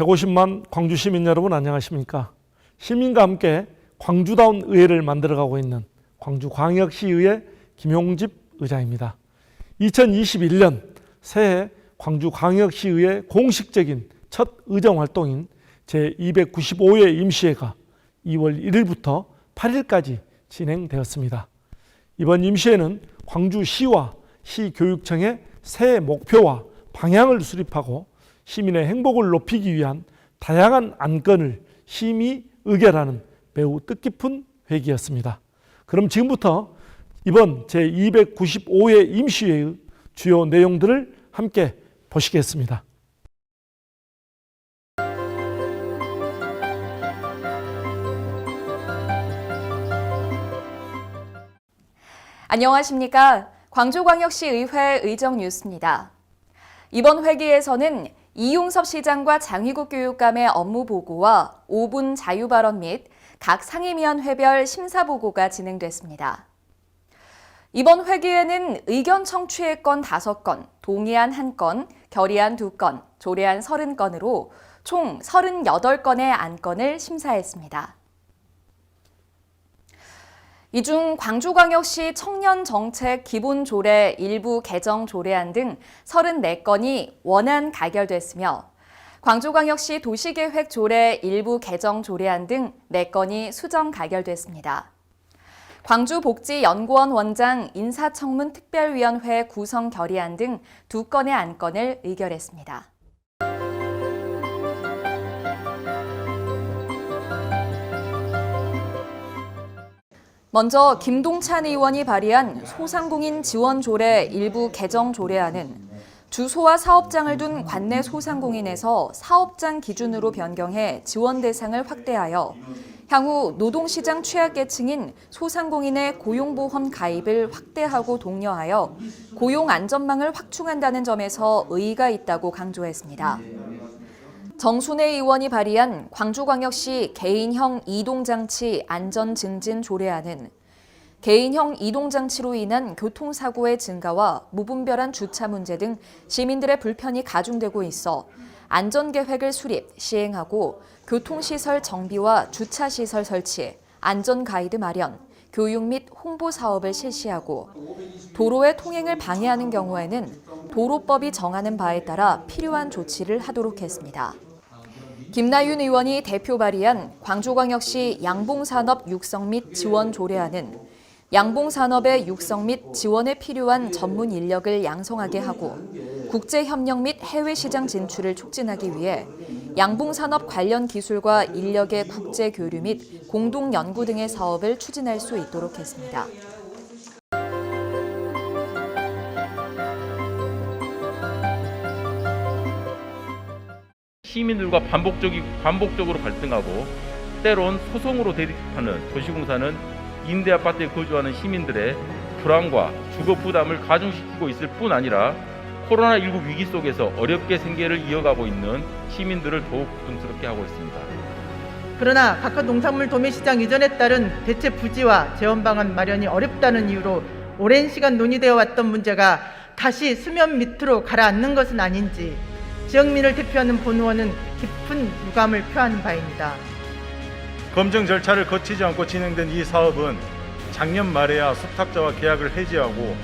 150만 광주 시민 여러분 안녕하십니까? 시민과 함께 광주다운 의회를 만들어가고 있는 광주광역시의회 김용집 의장입니다. 2021년 새해 광주광역시의회 공식적인 첫 의정 활동인 제295회 임시회가 2월 1일부터 8일까지 진행되었습니다. 이번 임시회는 광주시와 시교육청의 새해 목표와 방향을 수립하고 시민의 행복을 높이기 위한 다양한 안건을 심의 의결하는 매우 뜻깊은 회기였습니다. 그럼 지금부터 이번 제295회 임시회의 주요 내용들을 함께 보시겠습니다. 안녕하십니까. 광주광역시 의회 의정 뉴스입니다. 이번 회기에서는 이용섭 시장과 장희국 교육감의 업무 보고와 5분 자유 발언 및 각 상임위원회별 심사 보고가 진행됐습니다. 이번 회기에는 의견 청취의 건 5건, 동의안 1건, 결의안 2건, 조례안 30건으로 총 38건의 안건을 심사했습니다. 이 중 광주광역시 청년정책 기본조례 일부 개정 조례안 등 34건이 원안 가결됐으며 광주광역시 도시계획 조례 일부 개정 조례안 등 4건이 수정 가결됐습니다. 광주복지연구원 원장 인사청문 특별위원회 구성 결의안 등 2건의 안건을 의결했습니다. 먼저 김동찬 의원이 발의한 소상공인 지원 조례 일부 개정 조례안은 주소와 사업장을 둔 관내 소상공인에서 사업장 기준으로 변경해 지원 대상을 확대하여 향후 노동시장 취약계층인 소상공인의 고용보험 가입을 확대하고 독려하여 고용 안전망을 확충한다는 점에서 의의가 있다고 강조했습니다. 정순애 의원이 발의한 광주광역시 개인형 이동장치 안전증진 조례안은 개인형 이동장치로 인한 교통사고의 증가와 무분별한 주차 문제 등 시민들의 불편이 가중되고 있어 안전계획을 수립, 시행하고 교통시설 정비와 주차시설 설치, 안전가이드 마련, 교육 및 홍보 사업을 실시하고 도로의 통행을 방해하는 경우에는 도로법이 정하는 바에 따라 필요한 조치를 하도록 했습니다. 김나윤 의원이 대표 발의한 광주광역시 양봉산업 육성 및 지원 조례안은 양봉산업의 육성 및 지원에 필요한 전문 인력을 양성하게 하고 국제 협력 및 해외 시장 진출을 촉진하기 위해 양봉산업 관련 기술과 인력의 국제 교류 및 공동 연구 등의 사업을 추진할 수 있도록 했습니다. 시민들과 반복적이, 반복적으로 갈등하고 때론 소송으로 대립하는 도시공사는 임대 아파트에 거주하는 시민들의 불안과 주거 부담을 가중시키고 있을 뿐 아니라 코로나19 위기 속에서 어렵게 생계를 이어가고 있는 시민들을 더욱 고통스럽게 하고 있습니다. 그러나 각각 농산물 도매시장 이전에 따른 대체 부지와 재원 방안 마련이 어렵다는 이유로 오랜 시간 논의되어 왔던 문제가 다시 수면 밑으로 가라앉는 것은 아닌지 지역민을 대표하는 본 의원은 깊은 유감을 표하는 바입니다. 검증 절차를 거치지 않고 진행된 이 사업은 작년 말에야 수탁자와 계약을 해지하고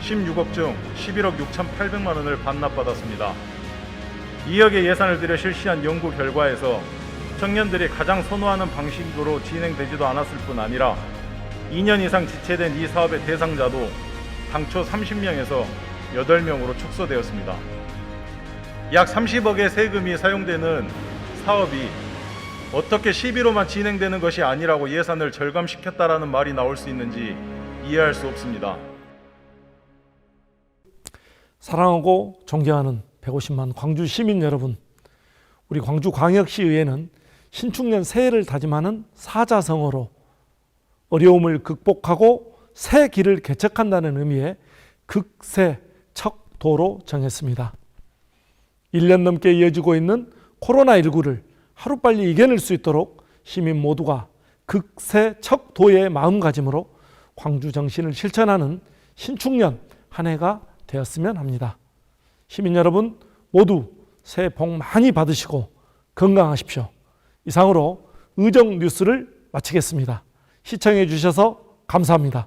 16억 중 11억 6,800만 원을 반납받았습니다. 2억의 예산을 들여 실시한 연구 결과에서 청년들이 가장 선호하는 방식으로 진행되지도 않았을 뿐 아니라 2년 이상 지체된 이 사업의 대상자도 당초 30명에서 8명으로 축소되었습니다. 약 30억의 세금이 사용되는 사업이 어떻게 11호만 진행되는 것이 아니라고 예산을 절감시켰다라는 말이 나올 수 있는지 이해할 수 없습니다. 사랑하고 존경하는 150만 광주 시민 여러분, 우리 광주 광역시의회는 신축년 새해를 다짐하는 사자성어로 어려움을 극복하고 새 길을 개척한다는 의미의 극새 척도로 정했습니다. 1년 넘게 이어지고 있는 코로나19를 하루빨리 이겨낼 수 있도록 시민 모두가 극새 척도의 마음가짐으로 광주 정신을 실천하는 신축년 한 해가 되었으면 합니다. 시민 여러분 모두 새해 복 많이 받으시고 건강하십시오. 이상으로 의정 뉴스를 마치겠습니다. 시청해 주셔서 감사합니다.